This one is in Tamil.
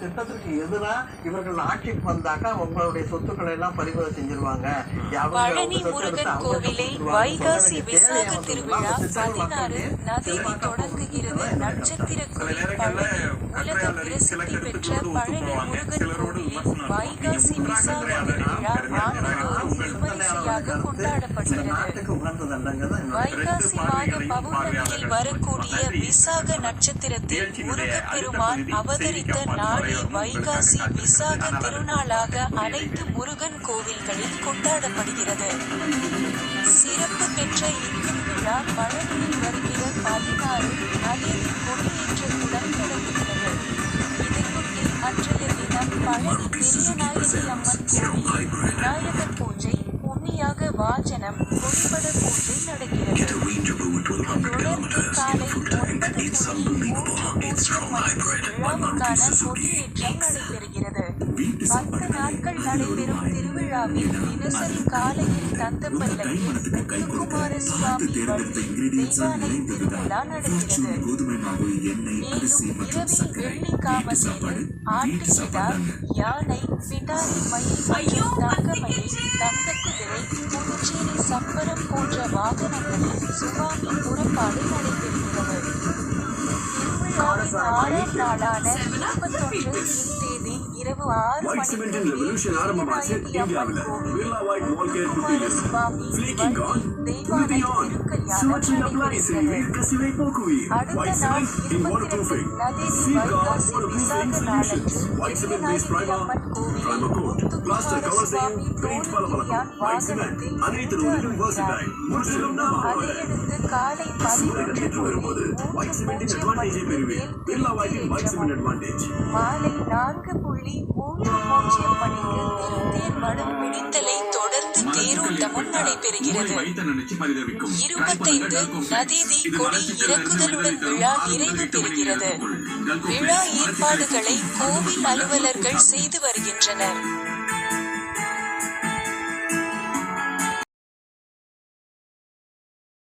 திட்டத்திற்கு எதிரா இவர்கள் ஆட்சிக்கு வந்தாக்கா உங்களுடைய சொத்துக்களை எல்லாம் பறிமுதல் செஞ்சிருவாங்க. பழனி முருகன் கோவிலில். வைகாசி விசாக திருவிழா பதினாறு செல்வாக்கா தொடங்குகிறது. நட்சத்திர குறி பழனி உலக பிரசித்தி பெற்ற பழனி முருகன் கோவிலில். வைகாசி விசாக திருவிழா ஆண்டுதோறும் விமரிசையாக கொண்டாடப்படுகிறது வைகாசி மாத பௌர்ணமியில் வரக்கூடிய விசாக நட்சத்திரத்தில் முருகப்பெருமான் அவதரித்த நாளே வைகாசி விசாக திருநாளாக அனைத்து முருகன் கோவில்களில் கொண்டாடப்படுகிறது. சிறப்பு பெற்ற இத்திருவிழா பழனியில் வருகிற பதினாறு நதியில் கொடியேற்றத்துடன் தொடங்குகிறது. இதையொட்டி அன்றைய தினம் பழனி பெரியநாயகி அம்மன் கோவில் விநாயகர் வாஜனம் கொடிபட பூஜை நடக்கிறது. தொடர்ந்து காலை ஒன்பது விழாவுக்கான கொடியேற்றம் நடைபெறுகிறது. பத்து நாட்கள் நடைபெறும் திருவிழாவில் தினசரி காலையில் தந்தப்பல்லையில் முத்துக்குமார சுவாமி வள்ளி தெய்வானை திருவிழா நடக்கிறது. மேலும் இரவில் யானை பிடாரி மயில் மற்றும் தங்கமயில் தங்கக்குதிரை புதுச்சேரி சப்பரம் போன்ற வாகனங்களில் சுவாமி புறப்பாடு நடைபெறுகிறது. திருவிழாவின் ஆறாம் நாளான இருபத்தொன்று தேதி இரவு ஆறு மணிக்கு ஆரம்பமாச்சு இந்தியாவில். பிர்லா ஒயிட் வால் கேர் புட்டியில் ஃபிளேக்கிங் ஆன் உறுதி ஆன் சுவற்றில் அப்ளை செய்வீர் கசிவை போக்குவீர் white cement in waterproofing seek on waterproofing solutions white cement base primer primer coat plaster cover செய்யும் பெயிண்ட் பளபளக்கும் ஒயிட் சிமெண்ட் அனைத்து ரோடிலும் versatile முற்றிலும் நம்பகமான அதையடுத்து காலை சூழல் ஏற்று வரும்போது ஒயிட் சிமெண்டின் அட்வான்டேஜை பெறுவீர் பிர்லா ஒயிட்டின் ஒயிட் சிமெண்ட் அட்வான்டேஜ் மாலை நான்கு புள்ளி மடம் பிடித்தலை தொடர்ந்து தேரோட்டமும் நடைபெறுகிறது இருபத்தைந்து நதிதி கொடி இறக்குதலுடன் விழா நிறைவு பெறுகிறது. விழா ஏற்பாடுகளை கோவில் அலுவலர்கள் செய்து வருகின்றனர்.